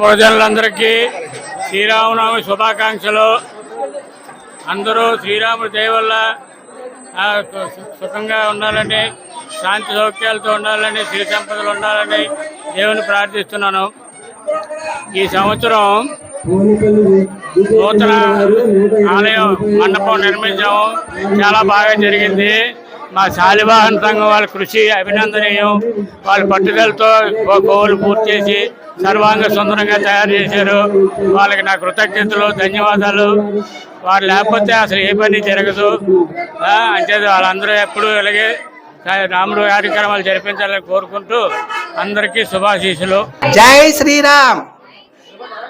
ప్రజలందరికీ శ్రీరామనవమి శుభాకాంక్షలు. అందరూ శ్రీరాముడి దయ వల్ల సుఖంగా ఉండాలని శాంతి సౌఖ్యాలతో ఉండాలని శ్రీ సంపదలు ఉండాలని దేవుని ప్రార్థిస్తున్నాను. ఈ సంవత్సరం నూతన ఆలయం మండపం నిర్మించాము చాలా బాగా జరిగింది. మా శాలివాహన సంఘం వాళ్ళ కృషి అభినందనీయం. వాళ్ళ పట్టుదలతో గో- గోవులు పూర్తి చేసి సర్వాంగ సుందరంగా తయారు చేశారు. వాళ్ళకి నా కృతజ్ఞతలు ధన్యవాదాలు. వారు లేకపోతే అసలు ఏ పని జరగదు. అంతే వాళ్ళందరూ ఎప్పుడూ ఇలాగే రాముడు కార్యక్రమాలు జరిపించాలని కోరుకుంటూ అందరికీ శుభాశీసులు జై శ్రీరామ్.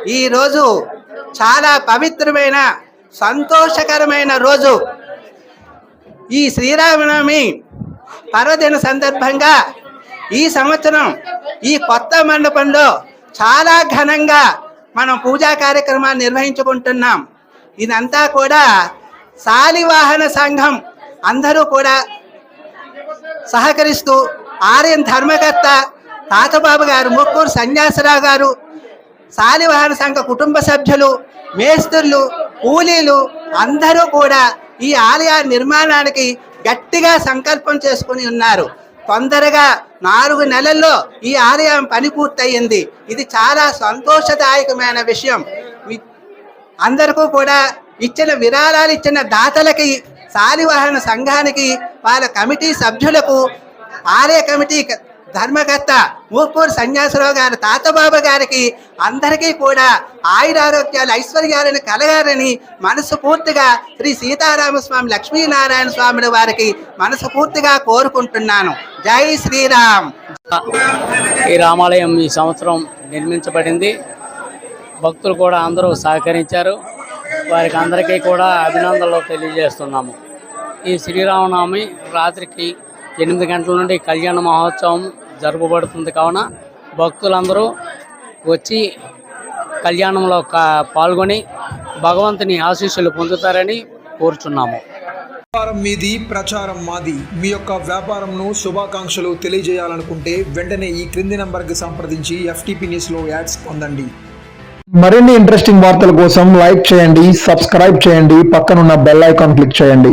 ఈరోజు చాలా పవిత్రమైన సంతోషకరమైన రోజు. ఈ శ్రీరామనవమి పర్వదిన సందర్భంగా ఈ సంవత్సరం ఈ కొత్త మండపంలో చాలా ఘనంగా మనం పూజా కార్యక్రమాలు నిర్వహించుకుంటున్నాం. ఇదంతా కూడా శాలివాహన సంఘం అందరూ కూడా సహకరిస్తూ ఆర్యన్ ధర్మకర్త తాతబాబు గారు ముక్కూరు సన్యాసరావు గారు శాలివాహన సంఘ కుటుంబ సభ్యులు మేస్త్రులు కూలీలు అందరూ కూడా ఈ ఆలయ నిర్మాణానికి గట్టిగా సంకల్పం చేసుకుని ఉన్నారు. తొందరగా నాలుగు నెలల్లో ఈ ఆలయం పని పూర్తయింది. ఇది చాలా సంతోషదాయకమైన విషయం. మీ- అందరికీ కూడా ఇచ్చిన విరాళాలు ఇచ్చిన దాతలకి సాలివాహన సంఘానికి వాళ్ళ కమిటీ సభ్యులకు ఆలయ కమిటీ ధర్మకర్త మూపూరు సన్యాసరావు గారి తాతబాబు గారికి అందరికీ కూడా ఆయురారోగ్యాలు ఐశ్వర్యాలను కలగాలని మనస్ఫూర్తిగా శ్రీ సీతారామస్వామి లక్ష్మీనారాయణ స్వామి వారికి మనస్ఫూర్తిగా కోరుకుంటున్నాను. జై శ్రీరామ్. ఈ రామాలయం ఈ సంవత్సరం నిర్మించబడింది. భక్తులు కూడా అందరూ సహకరించారు. వారికి అందరికీ కూడా అభినందనలు తెలియజేస్తున్నాము. ఈ శ్రీరామనవమి రాత్రికి ఎనిమిది గంటల నుండి కళ్యాణ మహోత్సవం జరపబడుతుంది కావున భక్తులందరూ వచ్చి కళ్యాణంలో పాల్గొని భగవంతుని ఆశీస్సులు పొందుతారని కోరుచున్నాము. వ్యాపారం మీది ప్రచారం మాది. మీ యొక్క వ్యాపారంను శుభాకాంక్షలు తెలియజేయాలనుకుంటే వెంటనే ఈ క్రింది నంబర్కి సంప్రదించి ఎఫ్టీపీ న్యూస్లో యాడ్స్ పొందండి. మరిన్ని ఇంట్రెస్టింగ్ వార్తల కోసం లైక్ చేయండి సబ్స్క్రైబ్ చేయండి పక్కనున్న బెల్ ఐకాన్ క్లిక్ చేయండి.